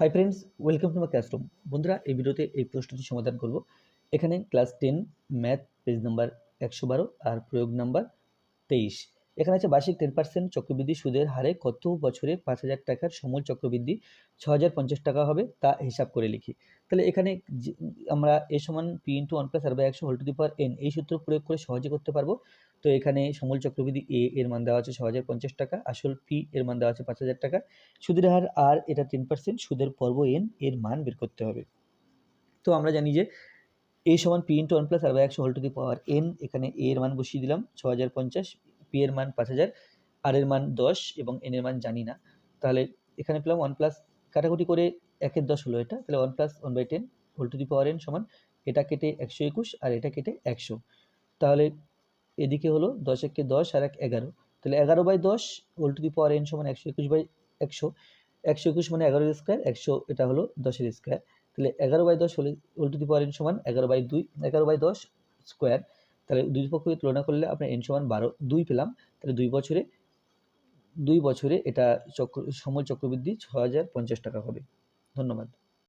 Hi friends welcome to my classroom বন্ধুরা, এই ভিডিওতে এই প্রশ্নটি সমাধান করব। এখানে class ten math page number একশো বারো আর প্রয়োগ নাম্বার তেইশ। এখানে আছে বার্ষিক টেন পার্সেন্ট চক্রবৃদ্ধি সুদের হারে কত বছরে পাঁচ হাজার টাকার সমূল চক্রবৃদ্ধি? ছ হাজার পঞ্চাশ টাকা হবে, তা হিসাব করে লিখি। তাহলে এখানে আমরা এ সমান P into one plus R by একশো whole to the power n এই সূত্র প্রয়োগ করে সহজে করতে পারব। তো এখানে সমূল চক্রবৃদ্ধি এ এর মান দেওয়া আছে ছ হাজার পঞ্চাশ টাকা, আসল পি এর মান দেওয়া আছে পাঁচ হাজার টাকা। সুদের হার আর এটা টেন পার্সেন্ট সুদের পর্ব এন এর মান বের করতে হবে। তো আমরা জানি যে এ সমান P into one plus R by একশো whole to the power n এখানে এ এর মান বসিয়ে দিলাম ছ হাজার পঞ্চাশ পি এর মান পাঁচ হাজার আর এর মান দশ এবং এন এর মান জানি না। তাহলে এখানে পেলাম ওয়ান প্লাস কাটাকুটি করে একের দশ হলো এটা, তাহলে one plus one by ten whole to the power n সমান এটা কেটে একশো একুশ আর এটা কেটে একশো। তাহলে এদিকে হলো দশ একে দশ আর এক এগারো। তাহলে এগারো বাই দশ whole to the power n সমান একশো একুশ বাই একশো। একশো একুশ মানে এগারোর স্কোয়ার একশো এটা হলো দশের স্কোয়ার তাহলে এগারো বাই দশ হলে whole to the power n সমান এগারো বাই দুই, এগারো বাই দশ স্কোয়ার তাহলে দুই পক্ষকে তুলনা করলে আপনার এন সমান বারো, দুই পেলাম। তাহলে দুই বছরে দুই বছরে এটা চক্র, সময় চক্রবৃদ্ধি ছ হাজার পঞ্চাশ টাকা হবে। ধন্যবাদ।